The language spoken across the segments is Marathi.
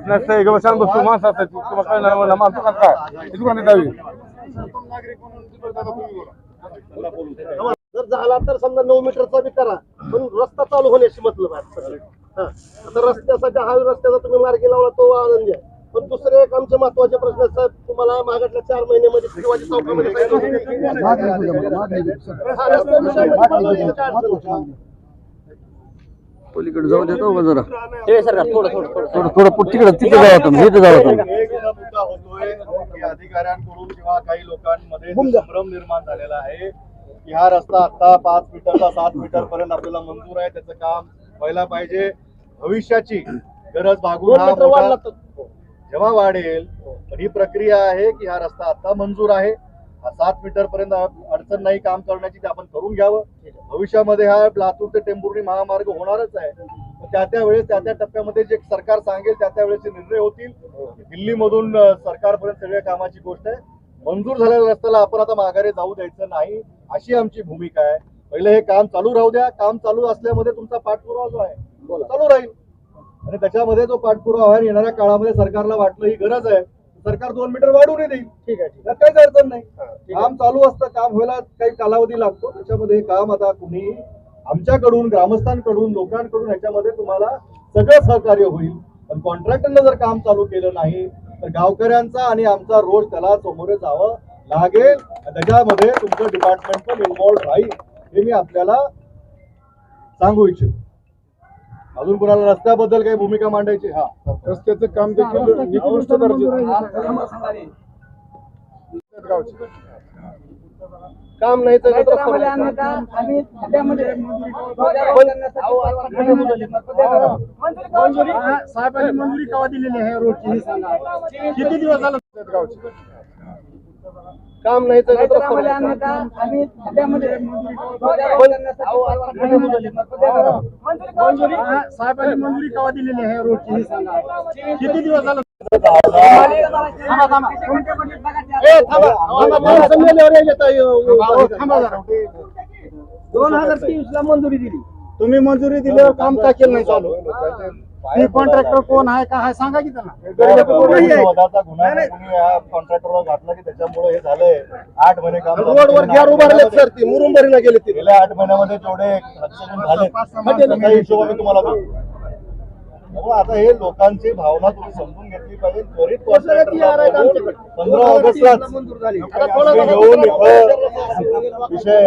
नसतं एक शांत बसतो माणसं असतात तुम्हाला कळणार माणसं काय दुकानात जर झाला तर समजा नऊ मीटरचा बी करा पण रस्ता चालू होण्याची मतलब आहे. आता रस्त्यासाठी हा रस्त्याचा तुम्ही मार्गी लावला तो आनंद आहे. पण दुसरे एक आमचे महत्त्वाचे प्रश्न साहेब तुम्हाला मागातल्या चार महिन्यामध्ये शिवाजी चौकामध्ये हा? पलीकडे जाऊ देतो का जरा थोडं थोडं थोडं थोडं थोडं पुढं तिकडे तिथे जाऊ तुम्ही इथे जाऊ तुम्ही एक मुद्दा होतोय की अधिकाऱ्यांकडून किंवा काही लोकांमध्ये संभ्रम निर्माण झालेला आहे की हा रस्ता आता. पाच मीटरला सात मीटर पर्यंत आपल्याला मंजूर आहे त्याचं काम व्हायला पाहिजे भविष्याची गरज भागून जेव्हा वाढेल तर ही प्रक्रिया आहे की हा रस्ता आता मंजूर आहे. हा सात मीटर पर्यंत अडचण नाही काम करण्याची ते आपण करून घ्यावं. भविष्यामध्ये हा लातूर ते टेंभुर्णी महामार्ग होणारच आहे. त्या त्या वेळेस त्या त्या टप्प्यामध्ये जे सरकार सांगेल त्या त्या वेळेचे निर्णय होतील. दिल्लीमधून सरकारपर्यंत सगळ्या कामाची गोष्ट आहे. मंजूर झालेल्या रस्त्याला आपण आता माघारी जाऊ द्यायचं नाही अशी आमची भूमिका आहे. पहिले हे काम चालू राहू द्या. काम चालू असल्यामध्ये तुमचा पाठपुरावा जो आहे चालू राहील. आणि त्याच्यामध्ये जो पाठपुरावा आहे येणाऱ्या काळामध्ये सरकारला वाटलं ही गरज आहे. सरकार दोन मीटर वाढवून देईल ठीक आहे ठीक त्यात काहीच अडचण नाही. काम चालू असतं काम व्हायला काही कालावधी लागतो. त्याच्यामध्ये काम आता कुणी आमच्याकडून ग्रामस्थांकडून लोकांकडून ह्याच्यामध्ये तुम्हाला सगळं सहकार्य होईल. पण कॉन्ट्रॅक्टरनं जर काम चालू केलं नाही तर गावकऱ्यांचा आणि आमचा रोज त्याला समोर जावं लागेल. त्याच्यामध्ये तुमचं डिपार्टमेंट पण इन्व्हॉल्ड राहील हे मी आपल्याला सांगू इच्छितो. अजून कोणाला रस्त्याबद्दल काही भूमिका मांडायची? हा. रस्त्याचं काम देखील निकृष्ट दर्जाचं. काम नाही तर. साहेबांनी मंजुरी केव्हा दिलेली आहे? रोडची? हे सांगा. किती दिवस झालं? गावचे. काम नाही तर रस्ता बनवायचा. साहेबांनी मंजुरी केव्हा दिलेली आहे रोडची हे सांगा किती दिवस झालं? ए, थांबा. थांबा, थांबा, संमेलनावर येत आहे, अ, थांबा जरा. दोन हजार तेवीस ला मंजुरी दिली. तुम्ही मंजुरी दिल्यावर काम का केलं नाही चालू? ती कॉन्ट्रॅक्टर कोण आहे का आहे सांगा की त्यांना. गुन्हा कोणी या कॉन्ट्रॅक्टरवर घातला की त्याच्यामुळे हे झालंय. आठ महिने काम रोडवर केलं गॅर नाही. उभारले सर ती मुरुंबरीला गेले ते. गेल्या आठ महिन्यामध्ये जेवढे झाले. त्याचा हिशोब आम्ही तुम्हाला त्यामुळे आता हे लोकांची भावना तुम्ही समजून घेतली पाहिजे. त्वरित. पंधरा ऑगस्टलाच आता येऊन इथं विषय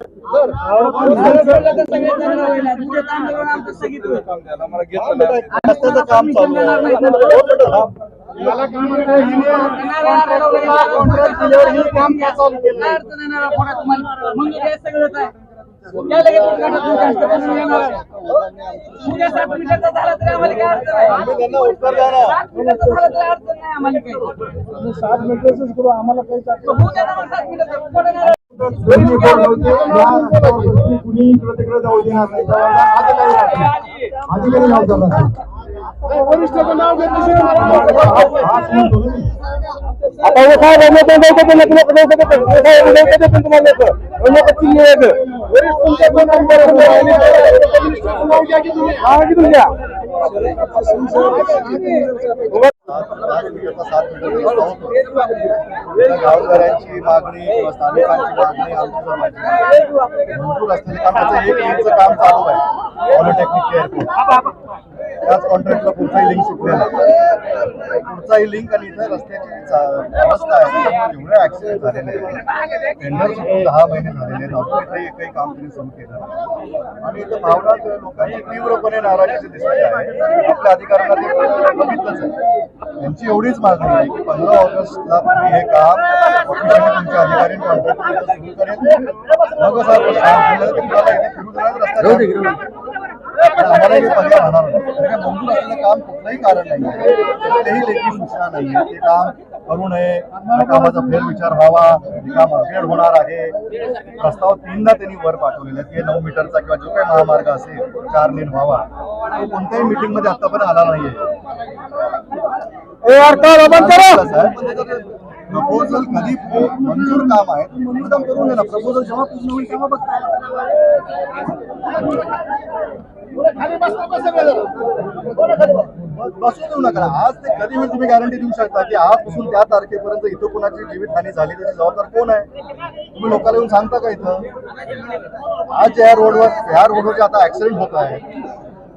काम काय आम्हाला काही जरी निकाल लावते या रस्त्यावर कुणी इकडे तिकडे जाऊ देणार नाही आता काही राहत नाही अधिकारी लावतात वरिष्ठाचं नाव आता हे काय लोक लोक पण लोक लोक लोक पण तुम्हाला लोक लोक चिल्ले आहेत वरिष्ठ तुमच्या पण नंबर नाव घ्या की तुम्ही घ्या गावकऱ्यांची मागणी किंवा स्थानिकांची मागणी आमची समाजाची भरपूर असते. कामाचं एक काम चालू आहे. पॉलिटेक्निक एअरपोर्ट त्याच कॉन्ट्रॅक्टला पुढचाही लिंक सुटलेला आहे. पुढचाही लिंक आणि इथं रस्त्याची अवस्था आहे. जेवढे ऍक्सिडेंट झालेले टेंडर सुटून दहा महिने झालेले इथे एकही काम त्यांनी सुरू केलं. आणि इथं भावना तर लोकांची तीव्रपणे नाराजीची दिसते आहे. आपल्या अधिकाऱ्यांना ते बघितलंच आहे. त्यांची एवढीच मागणी आहे की पंधरा ऑगस्टला तुम्ही हे काम ऑफिशियली तुमच्या अधिकारी कॉन्ट्रॅक्टर सुरू करेल. मग असं आपण सांगितलं की तुम्हाला इथे फिरू देणार रस्ता आम्हाला हे पर्याय राहणार नाही. मंजूर असलेलं काम कुठलंही कारण नाही. आहे कुठलीही लेखी सूचना नाही. ते काम करू नये. त्या कामाचा फेरविचार व्हावा. ते काम अपग्रेड होणार आहे. प्रस्ताव तीनदा त्यांनी वर पाठवलेला की नऊ मीटरचा किंवा जो काही महामार्ग असेल चार लेन व्हावा. तो कोणत्याही मीटिंगमध्ये आतापर्यंत आला नाहीये. प्रपोजल कधी मंजूर काम आहे. मंजूर काम करून घ्या ना. प्रपोजल जेव्हा पूर्ण होईल तेव्हा बघ. बस. बसू देऊ नका. आज ते कधी मी तुम्ही गॅरंटी देऊ शकता की आजपासून त्या तारखेपर्यंत इथं कोणाची जीवितहानी झाली त्याची जबाबदार कोण आहे? तुम्ही लोकांना येऊन सांगता का इथं? आज या रोडवर या रोडवर आता ऍक्सिडेंट होत आहे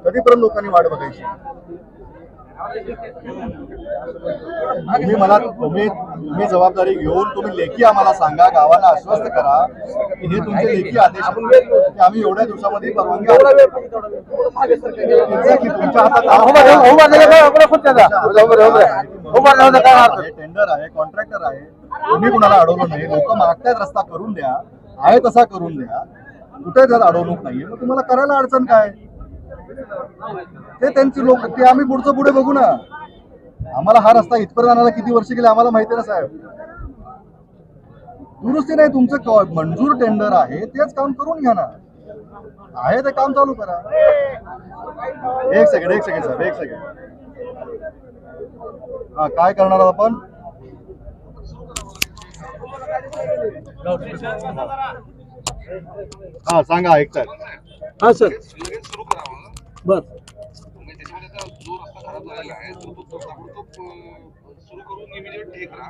कधीपर्यंत लोकांनी वाट बघायची? तुम्ही मला तुम्ही तुम्ही जबाबदारी घेऊन तुम्ही लेखी आम्हाला सांगा गावाला आश्वस्त करा की हे तुमचे लेखी आदेश की आम्ही एवढ्या दिवसामध्ये परवानगी तुमच्या हातात. टेंडर आहे कॉन्ट्रॅक्टर आहे. तुम्ही कुणाला अडवलं नाही. लोक मागतायत रस्ता करून द्या. आहे तसा करून द्या. कुठे त्यात अडवणूक नाहीये मग तुम्हाला करायला अडचण काय? ते त्यांची लोक ते आम्ही पुढचं पुढे बघू ना. आम्हाला हा रस्ता इथपर्यंत आणायला किती वर्ष गेले आम्हाला माहिती ना साहेब? दुरुस्ती नाही तुमचं मंजूर टेंडर आहे तेच काम करून घ्या ना. आहे ते काम चालू करा. एक सेकंड एक सेकंड साहेब एक सेकंड हा काय करणार आहोत आपण? हा सांगा ऐकताय. हा सर. बर म्हणजे त्याच्यामध्ये आता जो रस्ता खराब झालेला आहे तो तो ताबडतोब अं, सुरू करून इमिजिएट हे करा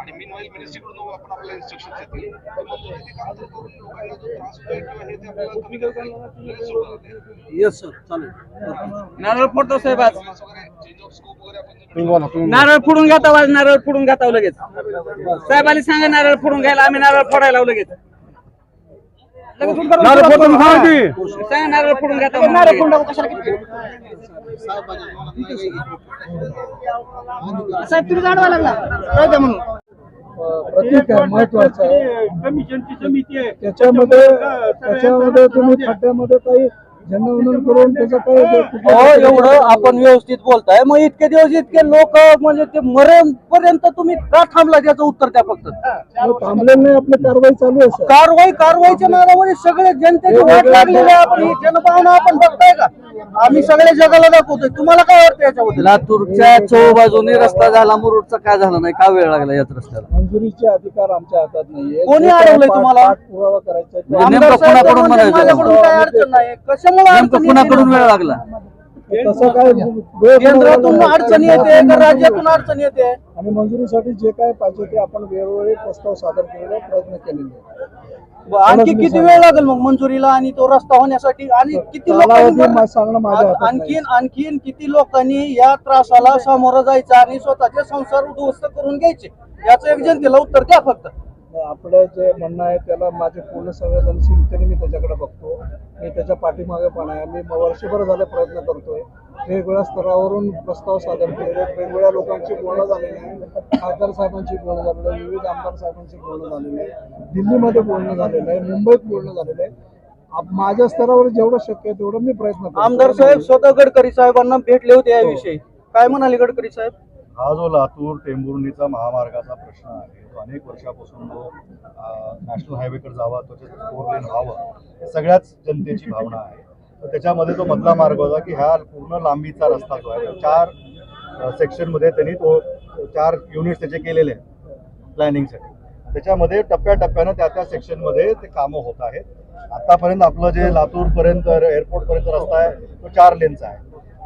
आणि मीन वाईल मिनिस्ट्रीकडून आपण आपल्याला इन्स्ट्रक्शन येतील ते मंजूर आहे ते काम सुरू करून लोकांना जो त्रास होतोय किंवा हे ते आपल्याला कमी करता येईल लगेच सुरू करता येईल येस सर चालेल. नारळ फोडतो साहेब आज. कामाचं वगैरे चेंज ऑफ स्कोप वगैरे आपण जर नारळ फोडून घेता आज नारळ फोडून घेता लगेच. साहेबांनी सांगा नारळ फोडून घ्यायला आम्ही नारळ फोडायला लावू लगेच. नारळ फोडून हा. खा की. सांगा नारळ फोडून घेता नारळ फोडून टाकू, कशाला किती? साहेब तुम्ही जाणवा लागला द्या म्हणून. प्रतीक महत्वाचं आहे. त्याच्यामध्ये त्याच्यामध्ये तुम्ही खड्ड्यामध्ये काही करून त्याचं हो एवढं आपण व्यवस्थित बोलताय. मग इतके दिवस इतके लोक म्हणजे ते मरेपर्यंत तुम्ही का थांबला त्याचं उत्तर द्या फक्त. थांबलेलं नाही आपली कारवाई चालू आहे कारवाई कारवाईच्या नावामध्ये सगळे जनतेची वाट लागलेली आहे. आपण ही जनभावना आपण बघताय का? आम्ही सगळे जगाला दाखवतोय. तुम्हाला काय वाटतं याच्याबद्दल? लातूरच्या चौ बाजूने रस्ता झाला मुरुडचा काय झाला नाही? का वेळ लागला याच रस्त्याला? मंजुरीचे अधिकार आमच्या हातात नाहीये कोणी अडवलंय तुम्हाला? पाठपुरावा करायचा आहे. आमदार नेमकं साहेब कुणाकडून म्हणते, म्हणायचं? माझ्याकडून काय अडचण नाही. कशामुळे नेमकं कुणाकडून? वेळ लागला? तसं काय केंद्रातून अडचण येते राज्यातून अडचण येते? आणि मंजुरीसाठी जे काय पाहिजे ते आपण वेळोवेळी प्रस्ताव सादर केलेला प्रयत्न केलेले. आणखी किती वेळ लागेल मग मंजुरीला आणि तो रस्ता होण्यासाठी? आणि किती लोकांनी सांगणं माझ्या हातात नाही. आणखीन आणखीन किती लोकांनी या त्रासाला सामोरं जायचं आणि स्वतःचे संसार उद्ध्वस्त करून घ्यायचे? याचं एक जनतेला उत्तर द्या फक्त. आपलं जे म्हणणं आहे त्याला माझे पूर्ण संवेदनशीलतेने मी त्याच्याकडे बघतो. मी त्याच्या पाठीमागे पण आहे. मी वर्षभर झाले प्रयत्न करतोय. वेगवेगळ्या स्तरावरून प्रस्ताव सादर आहेत. वेगवेगळ्या लोकांची बोलणं झालेली आहे. खासदार साहेबांची बोलणं झालेलं आहे. विविध आमदार साहेबांची बोलणं झालेलं आहे. दिल्लीमध्ये बोलणं झालेलं आहे. मुंबईत बोलणं झालेलं आहे. माझ्या स्तरावर जेवढं शक्य आहे तेवढं मी प्रयत्न करतो आमदार साहेब स्वतः गडकरी साहेबांना भेटले होते याविषयी. काय म्हणाले गडकरी साहेब? हा जो लातूर टेंभुर्णीचा महामार्गाचा प्रश्न आहे तो अनेक वर्षापासून जो नॅशनल हायवेकडे जावा तो फोर लेन व्हावं सगळ्याच जनतेची भावना आहे. तर त्याच्यामध्ये तो मधला मार्ग होता की ह्या पूर्ण लांबीचा रस्ता जो आहे चार सेक्शनमध्ये त्यांनी तो चार युनिट्स त्याचे केलेले आहेत प्लॅनिंगसाठी. त्याच्यामध्ये टप्प्याटप्प्यानं त्या त्या सेक्शनमध्ये ते कामं होत आहेत. आतापर्यंत आपलं जे लातूरपर्यंत एअरपोर्टपर्यंत रस्ता आहे तो चार लेनचा आहे.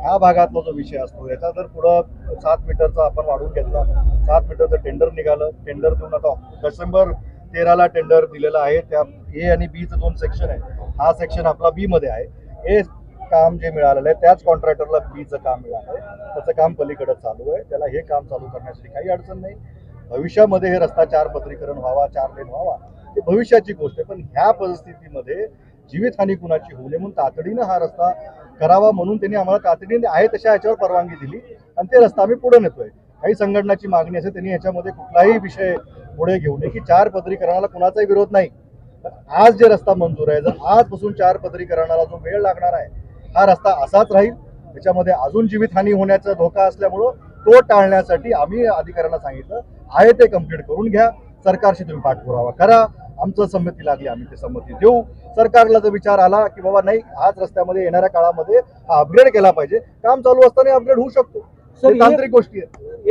ह्या भागातला जो विषय असतो याचा जर पुढं सात मीटरचा आपण वाढवून घेतला सात मीटरचं टेंडर निघालं टेंडर देऊन आता डिसेंबर तेराला टेंडर दिलेलं आहे. त्या ए आणि बीचं दोन सेक्शन आहे. हा सेक्शन आपला बीमध्ये आहे. ए काम जे मिळालेलं आहे त्याच कॉन्ट्रॅक्टरला बीचं काम मिळालं आहे. त्याचं काम पलीकडं चालू आहे. त्याला हे काम चालू करण्यासाठी काही अडचण नाही. भविष्यामध्ये हे रस्ता चार पत्रीकरण व्हावा चार लेन व्हावा हे भविष्याची गोष्ट आहे. पण ह्या परिस्थितीमध्ये जीवितहानी कुणाची होऊ नये म्हणून तातडीनं हा रस्ता करावा म्हणून त्यांनी आम्हाला तातडीने आहे तशा याच्यावर परवानगी दिली. आणि ते रस्ता आम्ही पुढे नेतोय. काही संघटनाची मागणी असेल त्यांनी याच्यामध्ये कुठलाही विषय पुढे घेऊ नये की चार पदरीकरणाला कुणाचाही विरोध नाही. आज जे रस्ता मंजूर आहे जर आजपासून चार पदरीकरणाला जो वेळ लागणार आहे हा रस्ता असाच राहील. त्याच्यामध्ये अजून जीवितहानी होण्याचा धोका असल्यामुळं तो टाळण्यासाठी आम्ही अधिकाऱ्यांना सांगितलं. आहे ते कंप्लीट करून घ्या. सरकारशी तुम्ही पाठपुरावा करा. आमचं संमती लागली आम्ही ते संमती देऊ. सरकारला जर विचार आला की बाबा नाही आज रस्त्यामध्ये येणाऱ्या काळामध्ये हा अपग्रेड केला पाहिजे. काम चालू असताना अपग्रेड होऊ शकतो. तांत्रिक गोष्टी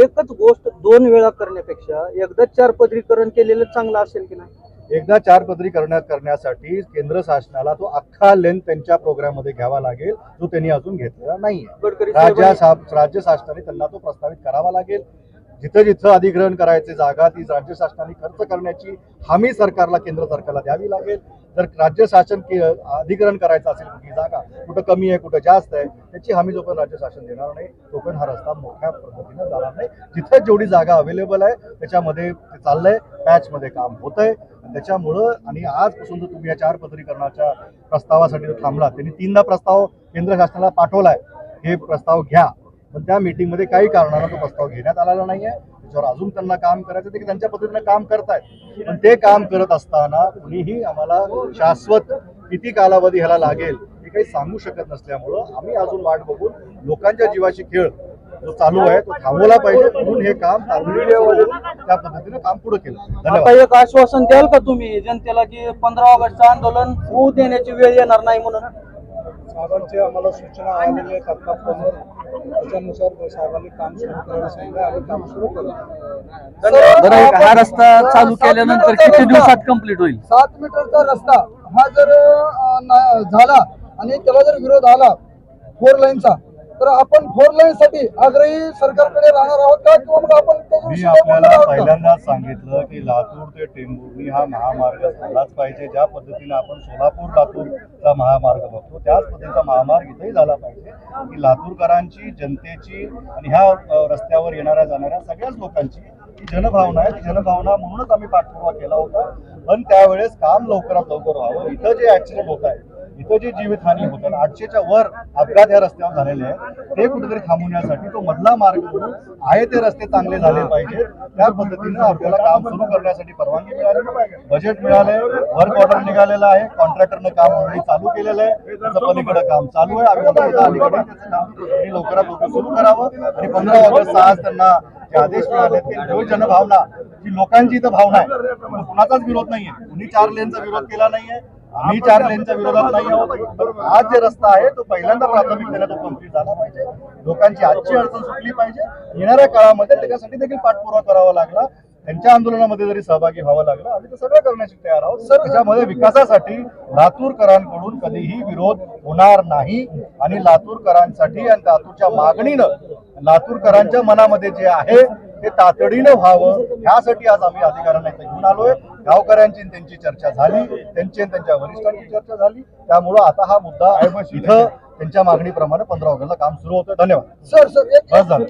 एकच गोष्ट दोन वेळा करण्यापेक्षा एकदा चार पदरीकरण केलेलं चांगलं असेल की नाही? एकदा चार पदरी करण्यात करण्यासाठी केंद्र शासनाला तो अख्खा लेंथ त्यांच्या प्रोग्राममध्ये घ्यावा लागेल. जो त्यांनी अजून घेतलेला नाहीये. राज्य शासनाने त्यांना तो प्रस्तावित करावा लागेल. जिथं जिथं अधिग्रहण करायचे जागा ती राज्य शासनाने खर्च करण्याची हमी सरकारला केंद्र सरकारला द्यावी लागेल. जर राज्य शासन के- अधिग्रहण करायचं असेल कुठली जागा कुठं कमी आहे कुठं जास्त आहे त्याची हमी जोपर्यंत राज्य शासन देणार नाही तोपर्यंत हा रस्ता मोठ्या पद्धतीनं जाणार नाही. जिथं जेवढी जागा अवेलेबल आहे त्याच्यामध्ये चाललंय पॅचमध्ये काम होत आहे त्याच्यामुळं आणि आजपासून जर तुम्ही या चार पदरीकरणाच्या प्रस्तावासाठी जर थांबला त्यांनी तीनदा प्रस्ताव केंद्र शासनाला पाठवलाय. हे प्रस्ताव घ्या. पण त्या मीटिंगमध्ये काही कारणानं तो प्रस्ताव घेण्यात आलेला नाहीये. त्याच्यावर अजून त्यांना काम करायचं ते की त्यांच्या पद्धतीनं काम करतायत. पण ते काम करत असताना कुणीही आम्हाला शाश्वत किती कालावधी ह्याला लागेल हे काही सांगू शकत नसल्यामुळं आम्ही अजून वाट बघून लोकांच्या जीवाशी खेळ जो चालू आहे तो थांबवला पाहिजे. म्हणून हे काम त्या पद्धतीनं काम पुढे केलं. धन्यवाद. आता एक आश्वासन द्याल का तुम्ही जनतेला की पंधरा ऑगस्टचं आंदोलन होऊ देण्याची वेळ येणार नाही म्हणून? साहेबांची आम्हाला सूचना आलेली आहेत आता फोनवर त्याच्यानुसार साहेबांनी काम सुरू करायला सांगितलं आम्ही काम सुरू करू बरं एक हा रस्ता चालू केल्यानंतर किती दिवसात कंप्लीट होईल? सात मीटरचा रस्ता हा जर अं, ना- झाला आणि त्याला जर विरोध आला फोर लाईनचा तर आपण फोर लाईन साठी आग्रही सरकारकडे राहणार आहोत का? किंवा मग आपण मी आपल्याला? पहिल्यांदाच सांगितलं की लातूर ते टेंभुर्णी हा महामार्ग झालाच पाहिजे. ज्या पद्धतीने आपण सोलापूर लातूरचा महामार्ग बघतो त्याच पद्धतीचा महामार्ग इथेही झाला पाहिजे की लातूरकरांची जनतेची आणि ह्या रस्त्यावर येणाऱ्या जाणाऱ्या सगळ्याच लोकांची ही जनभावना आहे. ती जनभावना म्हणूनच आम्ही पाठपुरावा केला होता. पण त्यावेळेस काम लवकरात लवकर व्हावं. इथं जे ऍक्सिडेंट होत आहे इथं जी जीवितहानी होत आठशेच्या वर अपघात या रस्त्यावर झालेले आहेत ते कुठेतरी थांबवण्यासाठी तो मधला मार्ग आहे ते रस्ते चांगले झाले पाहिजेत त्या पद्धतीनं आपल्याला काम सुरू करण्यासाठी परवानगी मिळाली. बजेट मिळाले वर्क ऑर्डर निघालेलं आहे कॉन्ट्रॅक्टरनं काम ऑलरेडी चालू केलेलं आहे. त्याचं पलीकडे काम चालू आहे. आम्ही अलीकडे त्याचं काम लवकरात लवकर सुरू करावं. आणि पंधरा ऑगस्ट आज त्यांना जे आदेश मिळाले ते जनभावना ही लोकांची इथं भावना आहे कुणाचाच विरोध नाहीये. कुणी चार लेनचा विरोध केला नाहीये. आम्ही चार लेनच्या विरोधात नाही आहोत. आज जे रस्ता आहे तो पहिल्यांदा प्राथमिकतेने तो कंप्लीट झाला पाहिजे. लोकांची आजची अडचण सुटली पाहिजे. येणाऱ्या काळामध्ये त्याच्यासाठी देखील पाठपुरावा करावा लागला. त्यांच्या आंदोलनामध्ये जरी सहभागी व्हावं लागलं आम्ही ते सगळं करण्यासाठी तयार आहोत. सर त्याच्यामध्ये विकासासाठी लातूरकरांकडून कधीही विरोध होणार नाही. आणि लातूरकरांसाठी आणि लातूरच्या मागणीनं लातूरकरांच्या मनामध्ये जे आहे ते तातडीनं व्हावं. ह्यासाठी आज आम्ही अधिकाऱ्यांना इथे घेऊन आलोय. गावकऱ्यांची त्यांची चर्चा झाली. त्यांची त्यांच्या वरिष्ठांची चर्चा झाली. त्यामुळं आता हा मुद्दा इथं त्यांच्या मागणीप्रमाणे पंधरा ऑगस्टला काम सुरू होतं. धन्यवाद. Sir sir